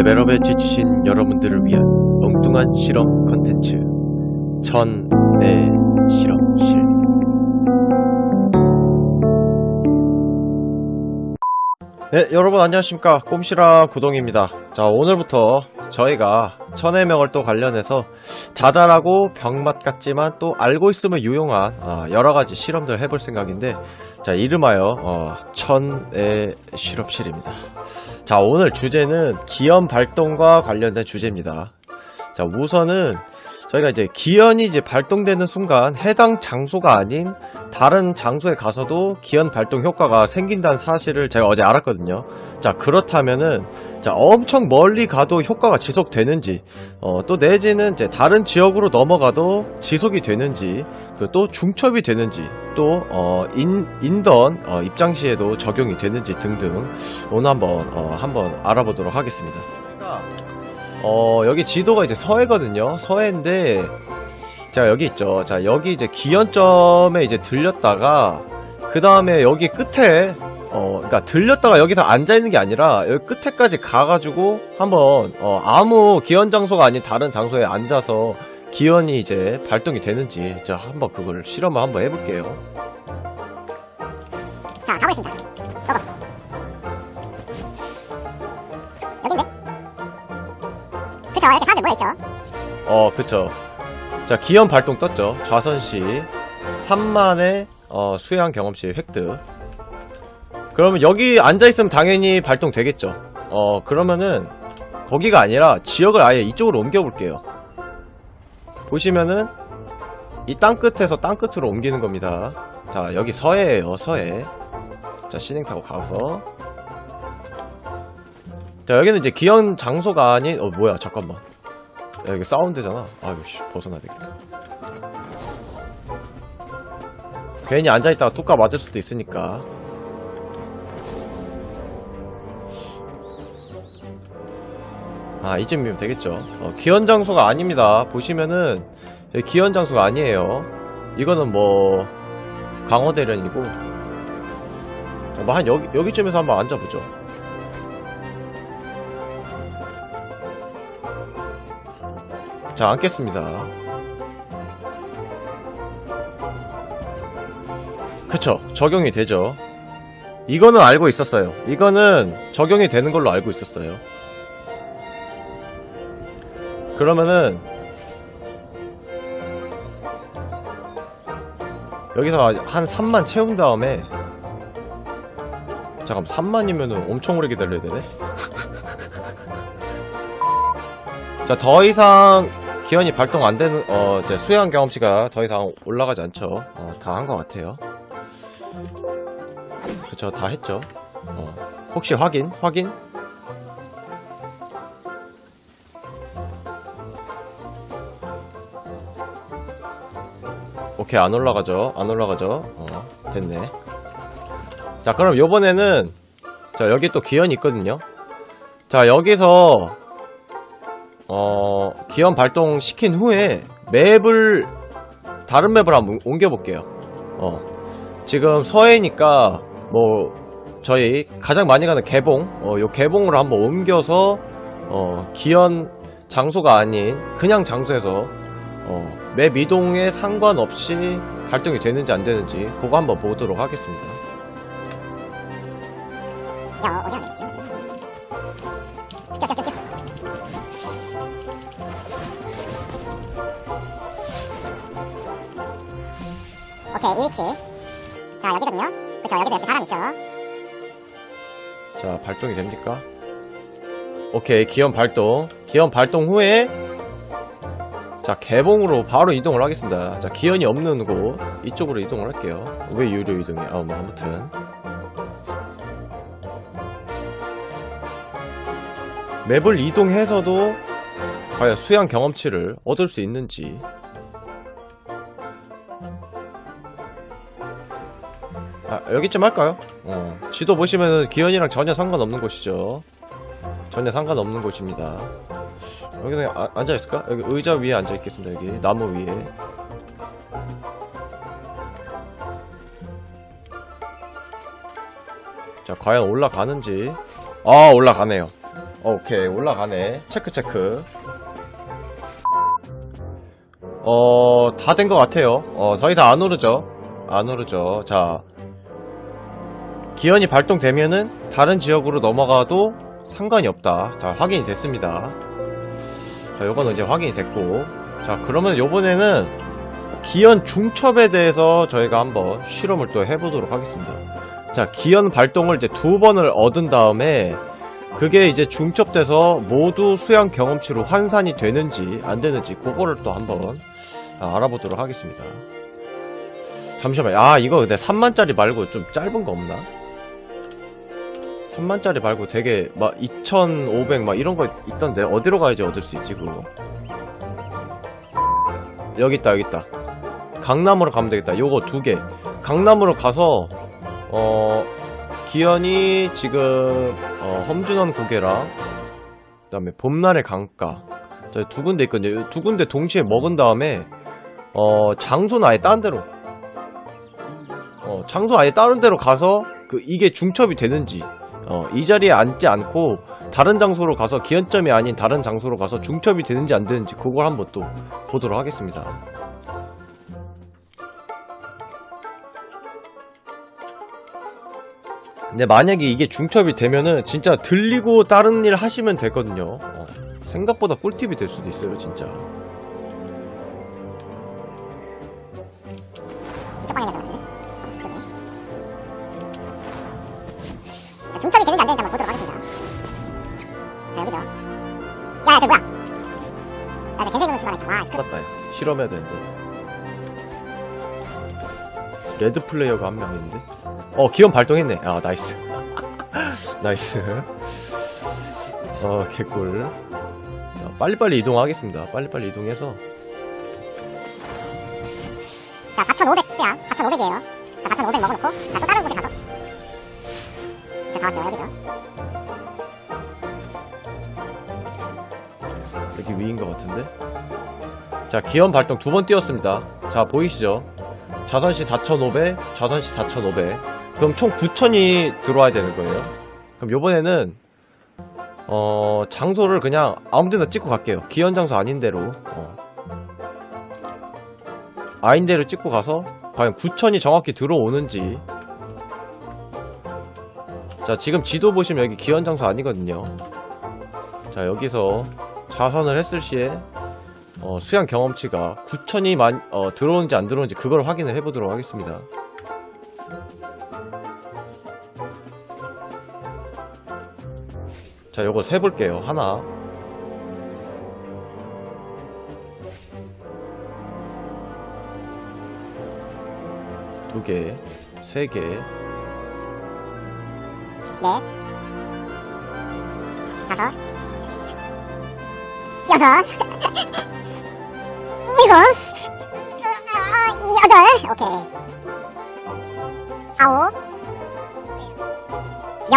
레벨업에 지치신 여러분들을 위한 엉뚱한 실험 컨텐츠 천의 실험 네 여러분 안녕하십니까? 꼼시랑 구동입니다. 자 오늘부터 저희가 천의 명을 또 관련해서 자잘하고 병맛 같지만 또 알고 있으면 유용한 아, 여러가지 실험들 해볼 생각인데 자 이름하여 어, 천의 실험실입니다. 자, 오늘 주제는 기현 발동과 관련된 주제입니다. 자, 우선은 저희가 이제 기현이 이제 발동되는 순간 해당 장소가 아닌 다른 장소에 가서도 기현 발동 효과가 생긴다는 사실을 제가 어제 알았거든요. 자, 그렇다면은 자, 엄청 멀리 가도 효과가 지속되는지, 어, 또 내지는 이제 다른 지역으로 넘어가도 지속이 되는지, 또 중첩이 되는지, 또 어, 인, 인던 어, 입장 시에도 적용이 되는지 등등 오늘 한번 어, 한번 알아보도록 하겠습니다. 어, 여기 지도가 이제 서해거든요. 서해인데 자 여기 있죠. 자 여기 이제 기현점에 이제 들렸다가 그 다음에 여기 끝에 어, 그러니까 들렸다가 여기서 앉아 있는 게 아니라 여기 끝에까지 가가지고 한번 어, 아무 기현 장소가 아닌 다른 장소에 앉아서 기현이 이제 발동이 되는지 자 한번 그걸 실험을 한번 해볼게요. 어, 그쵸. 자, 기현 발동 떴죠. 좌선시 3만의 어, 수양 경험치 획득. 그러면 여기 앉아있으면 당연히 발동되겠죠. 어, 그러면은 거기가 아니라 지역을 아예 이쪽으로 옮겨볼게요. 보시면은 이 땅 끝에서 땅 끝으로 옮기는 겁니다. 자, 여기 서해예요, 서해. 자, 신행 타고 가서. 자, 여기는 이제 기현 장소가 아닌, 어, 뭐야, 잠깐만. 야, 이게 사운드잖아. 아유, 씨, 벗어나야 되겠다. 괜히 앉아있다가 뚜까 맞을 수도 있으니까. 아, 이쯤이면 되겠죠. 어, 기현 장소가 아닙니다. 보시면은, 기현 장소가 아니에요. 이거는 뭐, 강화대련이고. 어, 뭐한 여기, 여기쯤에서 한번 앉아보죠. 자, 앉겠습니다. 그쵸. 적용이 되죠. 이거는 알고 있었어요. 이거는 적용이 되는 걸로 알고 있었어요. 그러면은, 여기서 한 3만 채운 다음에, 잠깐 3만이면은 엄청 오래 기다려야 되네? 자, 더 이상 기현이 발동 안 되는, 어, 이제 수양 경험치가 더 이상 올라가지 않죠. 어, 다 한 것 같아요. 그쵸, 다 했죠. 어, 혹시 확인? 확인? 오케이, 안 올라가죠. 안 올라가죠. 어, 됐네. 자, 그럼 요번에는, 자, 여기 또 기현이 있거든요. 자, 여기서, 어, 기현 발동 시킨 후에 맵을 다른 맵을 한번 옮겨볼게요. 어, 지금 서해니까 뭐 저희 가장 많이 가는 개봉, 어, 요 개봉으로 한번 옮겨서 어, 기현 장소가 아닌 그냥 장소에서 어, 맵 이동에 상관없이 발동이 되는지 안 되는지 그거 한번 보도록 하겠습니다. 오케이, 이 위치. 자, 여기거든요? 그쵸, 여기도 역시 사람 있죠? 자, 발동이 됩니까? 오케이, 기현 발동. 기현 발동 후에 자, 개봉으로 바로 이동을 하겠습니다. 자, 기현이 없는 곳 이쪽으로 이동을 할게요. 왜 유료 이동이? 아, 뭐 아무튼. 맵을 이동해서도 과연 수양 경험치를 얻을 수 있는지 여기쯤 할까요? 어, 지도 보시면은 기현이랑 전혀 상관없는 곳이죠. 전혀 상관없는 곳입니다. 여기 그냥 아- 앉아있을까? 여기 의자 위에 앉아있겠습니다, 여기. 나무 위에. 자, 과연 올라가는지. 아, 올라가네요. 오케이 올라가네 체크 체크 어 다 된 것 같아요 어 더 이상 안 오르죠 안 오르죠 자 기현이 발동되면은 다른 지역으로 넘어가도 상관이 없다 자 확인이 됐습니다 자 요거는 이제 확인이 됐고 자 그러면 요번에는 기현 중첩에 대해서 저희가 한번 실험을 또 해보도록 하겠습니다 자 기현 발동을 이제 두 번을 얻은 다음에 그게 이제 중첩돼서 모두 수양 경험치로 환산이 되는지 안 되는지 그거를 또 한번 아, 알아보도록 하겠습니다. 잠시만요. 아 이거 근데 3만짜리 말고 좀 짧은 거 없나? 3만짜리 말고 되게 막 2,500 막 이런 거 있던데 어디로 가야지 얻을 수 있지 그거? 여기 있다 여기 있다. 강남으로 가면 되겠다. 요거 두 개. 강남으로 가서 어 기현이 지금 어, 험준원 고개랑 그 다음에 봄날의 강가 저두 군데 있거든요. 두 군데 동시에 먹은 다음에 어 장소는 아예 딴 데로 어 장소 아예 다른 데로 가서 그 이게 중첩이 되는지 어 이 자리에 앉지 않고 다른 장소로 가서 기현점이 아닌 다른 장소로 가서 중첩이 되는지 안 되는지 그걸 한번 또 보도록 하겠습니다. 근데 만약에 이게 중첩이 되면은 진짜 들리고 다른 일 하시면 되거든요. 어, 생각보다 꿀팁이 될 수도 있어요, 진짜. 실험해야 되는데. 레드 플레이어가 한 명 있는데? 어, 기원 발동했네. 아, 나이스. 나이스. 어, 개꿀. 자, 빨리빨리 이동하겠습니다. 빨리빨리 이동해서. 자, 4,500 수양. 4,500이에요. 자, 4,500 먹어놓고. 자, 또 다른 곳에 가서. 자, 다 왔죠. 여기죠. 여기 위인 것 같은데? 자, 기원 발동 두 번 띄웠습니다. 자, 보이시죠? 자선시 4,500, 자선시 4,500. 그럼 총 9,000이 들어와야 되는 거예요. 그럼 요번에는, 어, 장소를 그냥 아무 데나 찍고 갈게요. 기현 장소 아닌 대로. 어. 아닌 대로 찍고 가서, 과연 9,000이 정확히 들어오는지. 자, 지금 지도 보시면 여기 기현 장소 아니거든요. 자, 여기서 자선을 했을 시에 어, 수양 경험치가 9천이 만, 어, 들어오는지 안 들어오는지 그걸 확인을 해보도록 하겠습니다. 자, 요거 세볼게요. 하나. 두 개, 세 개, 네. 다섯. 여섯. 일곱. 어, 여덟. 오케이. 아홉. 열.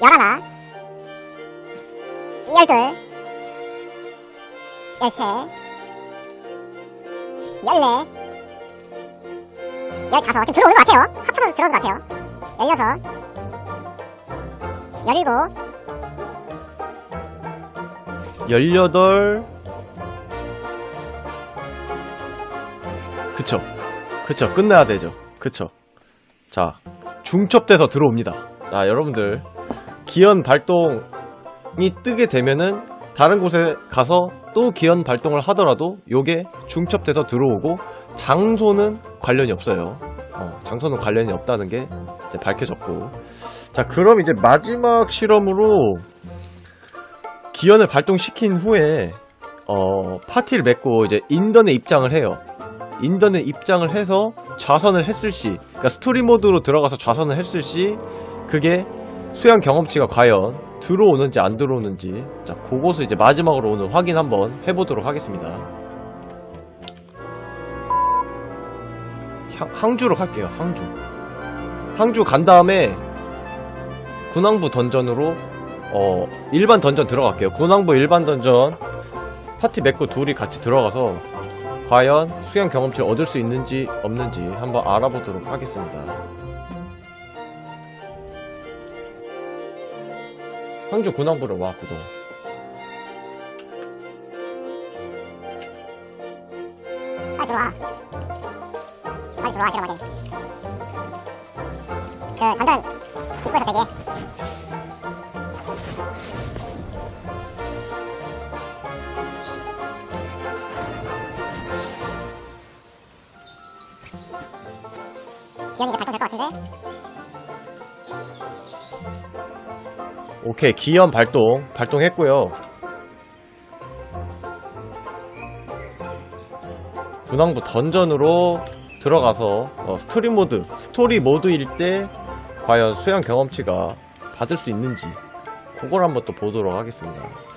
열하나. 열둘. 열세. 열네. 열다섯. 지금 들어오는 것 같아요. 합쳐서 들어오는 것 같아요. 열여섯. 열일곱. 18 그쵸. 그쵸. 끝내야 되죠. 그쵸. 자 중첩돼서 들어옵니다. 자 여러분들. 기현 발동이 뜨게 되면은 다른 곳에 가서 또 기현 발동을 하더라도 요게 중첩돼서 들어오고 장소는 관련이 없어요. 어, 장소는 관련이 없다는 게 이제 밝혀졌고. 자 그럼 이제 마지막 실험으로 기현을 발동시킨 후에 어, 파티를 맺고 이제 인던에 입장을 해요. 인던에 입장을 해서 좌선을 했을 시, 그러니까 스토리 모드로 들어가서 좌선을 했을 시, 그게 수양 경험치가 과연 들어오는지 안 들어오는지, 자, 그것을 이제 마지막으로 오늘 확인 한번 해보도록 하겠습니다. 향, 항주로 갈게요, 항주. 항주 간 다음에 군왕부 던전으로 어 일반 던전 들어갈게요. 군왕부 일반 던전. 파티 맺고 둘이 같이 들어가서 과연 수영 경험치를 얻을 수 있는지 없는지 한번 알아보도록 하겠습니다. 황주 군왕부로 와 구동 빨리 들어와. 빨리 들어와, 실험하게. 그, 던전, 입구에서 대기 같은데? 오케이 기현 발동 발동했고요 군왕부 던전으로 들어가서 어, 스토리 모드 스토리 모드일 때 과연 수양 경험치가 받을 수 있는지 그걸 한번 또 보도록 하겠습니다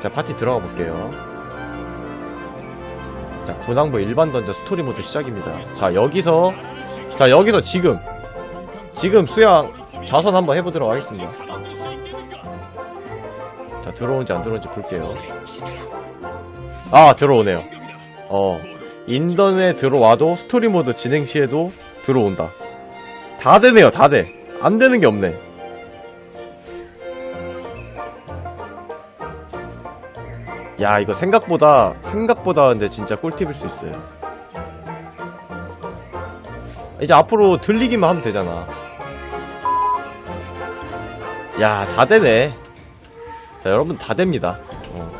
자 파티 들어가 볼게요. 자 군왕부 일반 던전 스토리 모드 시작입니다. 자 여기서 자 여기서 지금 지금 수양 좌선 한번 해보도록 하겠습니다. 자 들어오는지 안 들어오는지 볼게요. 아 들어오네요. 어 인던에 들어와도 스토리 모드 진행 시에도 들어온다. 다 되네요 다돼안 되는 게 없네 야 이거 생각보다 생각보다 근데 진짜 꿀팁일 수 있어요. 이제 앞으로 들리기만 하면 되잖아. 야 다 되네. 자 여러분 다 됩니다. 어.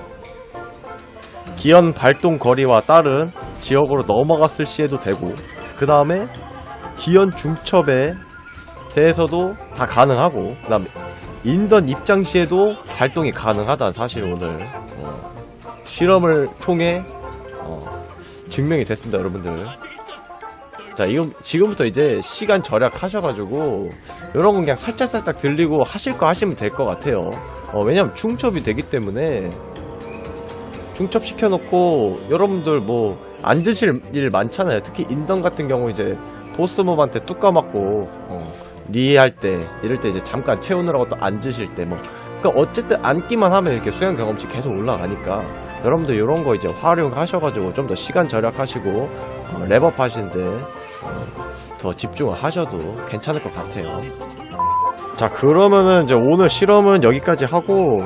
기현 발동 거리와 따른 지역으로 넘어갔을 시에도 되고 그 다음에 기현 중첩에 대해서도 다 가능하고 그 다음에 인던 입장 시에도 발동이 가능하다는 사실 오늘. 어, 실험을 통해 어, 증명이 됐습니다, 여러분들. 자, 이거 지금부터 이제 시간 절약하셔가지고 이런 건 그냥 살짝살짝 들리고 하실 거 하시면 될 것 같아요. 어, 왜냐면 중첩이 되기 때문에 중첩 시켜 놓고 여러분들 뭐안 드실 일 많잖아요. 특히 인던 같은 경우 이제 보스몹한테 뚝 까맞고 어, 리할 때 이럴 때 이제 잠깐 채우느라고 또 앉으실 때 뭐 그러니까 어쨌든 앉기만 하면 이렇게 수영 경험치 계속 올라가니까 여러분들 이런 거 이제 활용하셔가지고 좀 더 시간 절약하시고 어, 랩업 하시는데 어, 더 집중을 하셔도 괜찮을 것 같아요. 자 그러면은 이제 오늘 실험은 여기까지 하고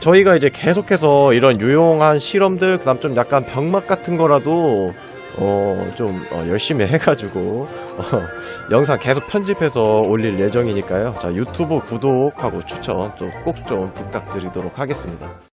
저희가 이제 계속해서 이런 유용한 실험들 그 다음 좀 약간 병맛 같은 거라도 어좀 열심히 해가지고 어, 영상 계속 편집해서 올릴 예정이니까요. 자 유튜브 구독하고 추천 또꼭좀 부탁드리도록 하겠습니다.